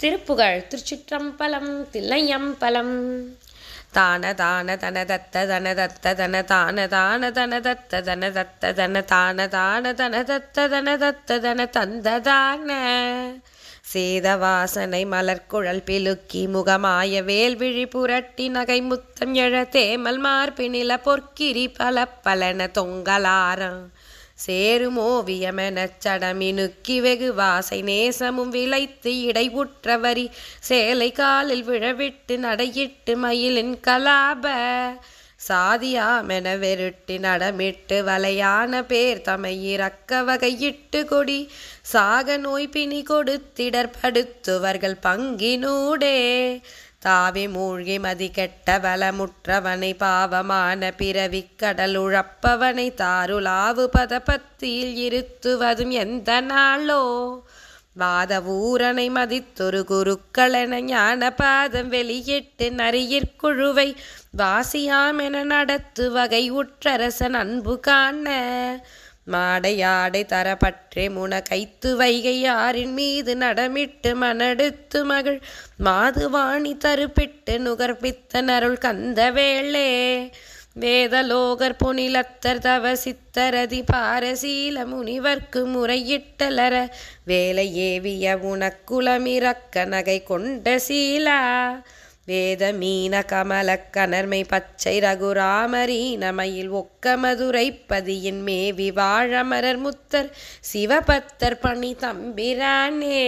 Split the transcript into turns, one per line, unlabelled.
திருப்புகழ் திருச்சிற்றம்பலம் தில்லையம்பலம். தான தான தன தத்த தன தத்த தன தான தான தன தத்த தன தத்த தன தான தான தன தத்த தன தத்த தன தந்த தந்ததான சேதவாசனை மலர்குழல் பிலுக்கி முகமாய வேல்விழி புரட்டி நகை முத்தம் எழ தேமல் மார்பினில பொற்கிரி பல பலன தொங்கலாரம். சேருமோவியமெனச் சடமினுக்கி வெகு வாசை நேசமும் விளைத்து இடைவுற்றவரி. சேலை காலில் விழவிட்டு நடையிட்டு மயிலின் கலாப. சாதியாமென வெருட்டி நடமிட்டு வலையான பேர் தமை இறக்க வகையிட்டு கொடி. சாக நோய் பிணி கொடுத்திடர் படுத்துவர்கள் பங்கினூடே. தாவி மூழ்கி மதி கெட்ட வளமுற்றவனை பாவமான பிறவிக் கடலுழப்பவனை தாருலாவு பதபத்தியில் இருத்துவதும் எந்த நாளோ? வாத ஊரனை மதித்தொரு குருக்களென ஞான பாதம் வெளியிட்டு நரியிற்குழுவை வாசியாமென நடத்து வகை உற்றரசன் அன்பு காண. மாடையாடை தரப்பற்றே முன கைத்து வைகை யாரின் மீது நடமிட்டு மனடுத்து மகள் மாதுவாணி தருப்பிட்டு நுகர்பித்த நருள் கந்த வேளே வேதலோகர் புனிலத்தர் தவ சித்தரதி பாரசீல முனிவர்க்கு முறையிட்டலர. வேலை ஏவிய உனக்குலமிறக்க நகை கொண்ட சீலா. வேத மீன கமல கனர்மை பச்சை ரகுராமரீனமையில் ஒக்க மதுரை பதியின் மேவி வாழமரர் முத்தர் சிவபத்தர் பணி தம்பிரானே.